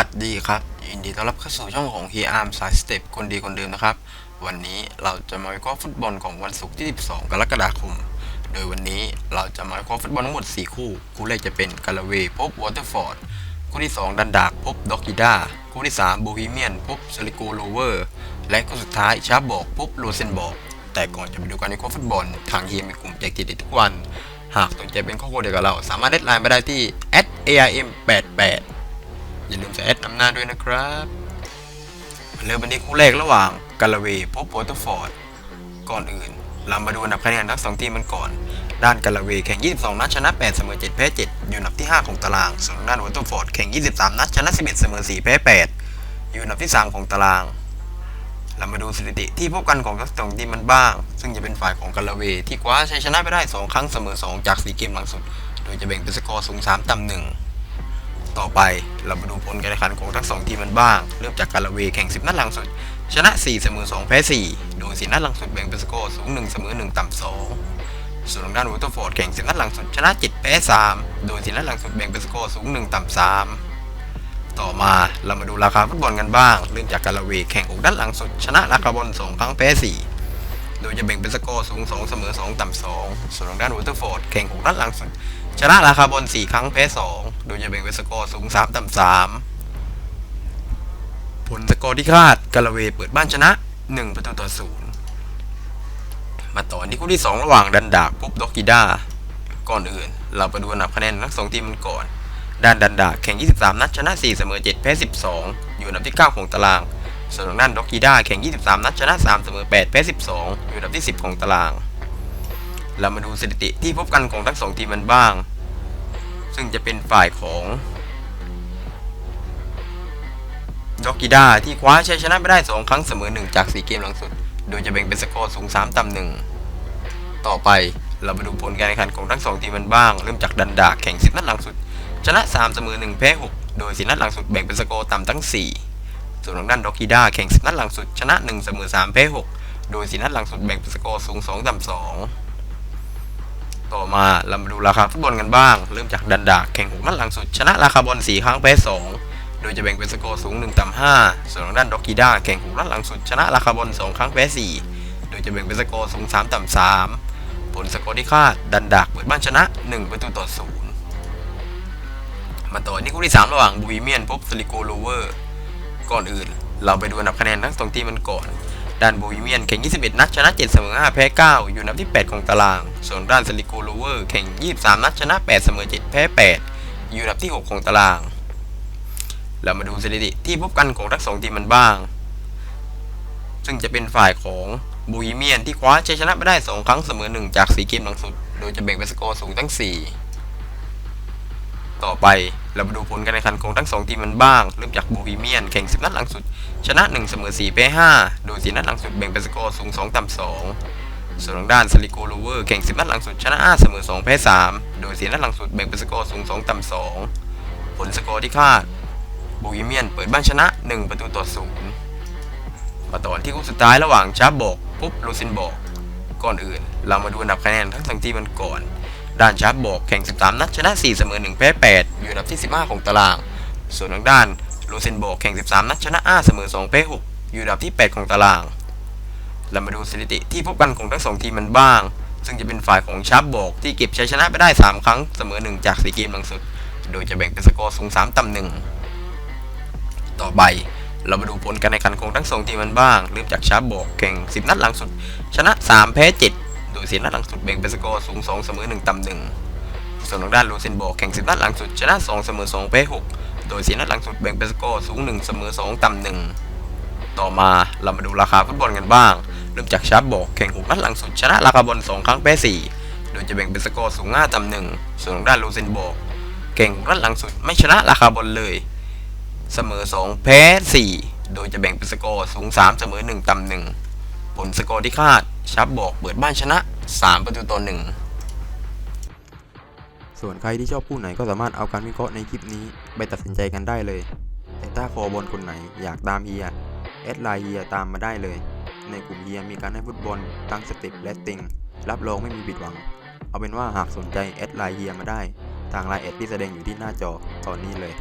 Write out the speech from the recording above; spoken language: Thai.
วัสดีครับยินดีต้อนรับเข้าสู่ช่องของเฮียอาร์มสายสเต็ปคนดีคนเดิมนะครับ วันนี้เราจะมาวิเคราะห์ฟุตบอลของวันศุกร์ที่ 12 กรกฎาคม โดยวันนี้เราจะมาวิเคราะห์ฟุตบอลทั้งหมด 4 คู่ คู่แรกจะเป็นกาลาเวย์พบวอเตอร์ฟอร์ดคู่ที่ 2 ดันดากพบด็อกกิด้าคู่ที่ 3 โบฮีเมียน พบซาริโกโลเวอร์ และคู่สุดท้ายชาร์บอกพบโรเซนบอกแต่ก่อนจะไปดูการวิเคราะห์ฟุตบอลทางเฮียมีกลุ่มแจกทีเด็ดทุกวัน หากสนใจเป็นข้อมูลเดียวกับเรา สามารถเดดไลน์มาได้ที่ @arm88 อย่าลืมใส่แอดนำหน้าด้วยนะครับเริ่มวันนี้คู่แรกระหว่างกาลาเวพบวอตอร์ฟอร์ดก่อนอื่น เรามาดูอันดับคะแนนทั้งสองทีมกันก่อน ด้านกาลาเวแข่ง 22 นัดชนะ 8 เสมอ 7 แพ้ 7 อยู่อันดับที่ 5 ของตาราง ส่วนด้านวอตฟอร์ดแข่ง 23 นัดชนะ 11 เสมอ 4 แพ้ 8 อยู่อันดับที่ 3 ของตาราง เรามาดูสถิติที่พบกันของทั้งสองทีมมันบ้าง ซึ่งจะเป็นฝ่ายของกาลาเวที่คว้าชัยชนะไปได้ 2 ครั้งเสมอ 2 จาก 4 เกมหลังสุด โดยจะแบ่งเป็นสกอร์สูง 3 ต่ำ1 ต่อไปเรามาดูผลการแข่งขันของทั้งสองทีมมันบ้าง เริ่มจากกาลาเวแข่ง 10 นัดหลังสุด ชนะ 4 เสมอ 2 แพ้ 4 โดย 4 นัดหลังสุดแบ่งเป็นสกอร์สูง 1 เสมอ 1 ต่ำ 2 ส่วนทางด้านวอเตอร์ฟอร์ดแข่ง 10 นัดหลังสุด ชนะ 7 แพ้ 3 โดย 4 นัดหลังสุดแบ่งเป็นสกอร์สูง 1 ต่ำ 3 ต่อมาเรามาดูราคาฟุตบอลกันบ้าง เริ่มจากกาลาเวแข่ง 6 นัดหลังสุด ชนะราคาบอล2ครั้งแพ้4โดยจะแบ่งเป็นสกอร์สูง 2 เสมอ 2 ต่ำ 2 ส่วนทางด้านวอเตอร์ฟอร์ดแข่ง 6 นัดหลังสุด ชนะราคาบอล4ครั้งแพ้2 โดยจะแบ่งเป็นสกอร์สูง 3 ต่ำ 3 ผลสกอร์ที่คาดกาลาเวเปิดบ้านชนะ 1 ประตูต่อ 0 มาต่อที่คู่ที่ 2 ระหว่างดันดากพบด็อกกิด้า ก่อนอื่น เราไปดูอันดับคะแนนทั้งสองทีมกันก่อน ด้านดันดาแข่ง 23 นัดชนะ 4 เสมอ 7 แพ้ 12 อยู่อันดับที่ 9 ของตาราง ส่วนทางด้านด็อกกิด้าแข่ง 23 นัดชนะ 3 เสมอ 8 แพ้ 12 อยู่อันดับที่ 10 ของตาราง เรามาดูสถิติที่พบกันของทั้งสองทีมมันบ้าง ซึ่งจะเป็นฝ่ายของด็อกกิด้าที่คว้าชัยชนะไปได้ 2 ครั้งเสมอ 1 จาก 4 เกมหลังสุด โดยจะแบ่งเป็นสกอร์สูง 3 ต่ำ1ต่อไปเรามาดูผลการแข่งขันของทั้งสองทีมมันบ้าง เริ่มจากดันดาแข่ง 10 นัดหลังสุด ชนะ 3 เสมอ 1 แพ้ 6 โดย 4 นัดหลังสุดแบ่งเป็นสกอร์ต่ำทั้ง 4 ส่วนทางด้านด็อกกิด้าแข่ง 10 นัดหลังสุด ชนะ 1 เสมอ 3 แพ้ 6 โดย 4 นัดหลังสุดแบ่งเป็นสกอร์สูง 2 ต่ำ2 ต่อมาเรามาดูราคาฟุตบอลกันบ้าง เริ่มจากดันดาแข่ง6นัดหลังสุด ชนะราคาบอล4ครั้งแพ้2โดยจะแบ่งเป็นสกอร์สูง 1ต่ำ5ส่วนทางด้านด็อกกิด้าแข่ง6นัดหลังสุด ชนะราคาบอล2ครั้งแพ้4โดยจะแบ่งเป็นสกอร์สูง 3ต่ำ3ผลสกอร์ที่คาดดันดากเปิดบ้านชนะ 1 ประตูต่อ0มาต่อที่คู่ที่ 3 ระหว่างบูวิเมียนพบสลิโกโลเวอร์ ก่อนอื่น เราไปดูอันดับคะแนนทั้งสองทีมมันก่อน ด้านโบฮีเมียนแข่ง 21 นัดชนะ 7 เสมอ 5 แพ้ 9 อยู่อันดับที่ 8 ของตาราง ส่วนด้านสลิโกโลเวอร์แข่ง 23 นัดชนะ 8 เสมอ 7 แพ้ 8 อยู่อันดับที่ 6 ของตาราง เรามาดูสถิติที่พบกันของทั้งสองทีมมันบ้าง ซึ่งจะเป็นฝ่ายของโบฮีเมียนที่คว้าชัยชนะไปได้ 2 ครั้งเสมอ 1 จาก 4 เกมหลังสุด โดยจะแบ่งเป็นสกอร์สูงทั้ง 4 ต่อไปเรามาดูผลการแข่งขันของทั้งสองทีมมันบ้าง เริ่มจากโบฮีเมียนแข่ง 10 นัดหลังสุด ชนะ 1 เสมอ4แพ้5โดย 4 นัดหลังสุดแบ่งเป็นสกอร์สูง 2 ต่ำ 2 ส่วนทางด้านสลิโกโลเวอร์แข่ง 10 นัดหลังสุด ชนะ 5 เสมอ2แพ้3โดย 4 นัดหลังสุดแบ่งเป็นสกอร์สูง 2 ต่ำ 2 ผลสกอร์ที่คาดโบฮีเมียนเปิดบ้านชนะ 1 ประตูต่อ0มาต่อที่คู่สุดท้ายระหว่างชาร์บอกปุ๊บโรซินบอกก่อนอื่น เรามาดูอันดับคะแนนทั้งสองทีมกันก่อน ด้านชาร์บอกแข่ง 13 นัดชนะ 4 เสมอ 1 แพ้ 8 อยู่อันดับที่ 15 ของตาราง ส่วนทางด้านโรเซนบอกแข่ง 13 นัดชนะ 5 เสมอ 2 แพ้ 6 อยู่อันดับที่ 8 ของตาราง เรามาดูสถิติที่พบกันของทั้งสองทีมมันบ้าง ซึ่งจะเป็นฝ่ายของชาร์บอกที่เก็บชัยชนะไปได้ 3 ครั้งเสมอ 1 จาก4เกมหลังสุด โดยจะแบ่งเป็นสกอร์สูง 3 ต่ำ1ต่อไปเรามาดูผลการแข่งขันของทั้งสองทีมมันบ้าง เริ่มจากชาร์บอกแข่ง 10 นัดหลังสุด ชนะ 3 แพ้ 7 เสียนัดหลังสุดแบ่งเป็นสกอร์สูง2เสมอ1ต่ำ1ส่วนทางด้านโรเซนบอกแข่ง10นัดหลังสุดชนะ2เสมอ2แพ้6โดยเสียนัดหลังสุดแบ่งเป็นสกอร์สูง1เสมอ2ต่ำ1ต่อมาเรามาดูราคาฟุตบอลกันบ้าง เริ่มจากชาร์บอกแข่ง6นัดหลังสุดชนะราคาบอล2ครั้งแพ้4โดยจะแบ่งเป็นสกอร์สูง5ต่ำ1ส่วนทางด้านโรเซนบอกแข่งนัดหลังสุดไม่ชนะราคาบอลเลย เสมอ2แพ้4โดยจะแบ่งเป็นสกอร์สูง3เสมอ1ต่ำ1ผลสกอร์ที่คาดชับบอกเปิดบ้านชนะ 3 ประตูต่อ1ส่วนใครที่ชอบคู่ไหนก็สามารถเอาการวิเคราะห์ในคลิปนี้ ไปตัดสินใจกันได้เลย แต่ถ้าคอบอลคนไหนอยากตามเฮียแอดไลน์เฮียตามมาได้เลย ในกลุ่มเฮียมีการให้ฟุตบอลทั้งสเต็ปและติงรับรองไม่มีผิดหวัง เอาเป็นว่าหากสนใจแอดไลน์เฮียมาได้ ทางไลน์แอดที่แสดงอยู่ที่หน้าจอตอนนี้เลย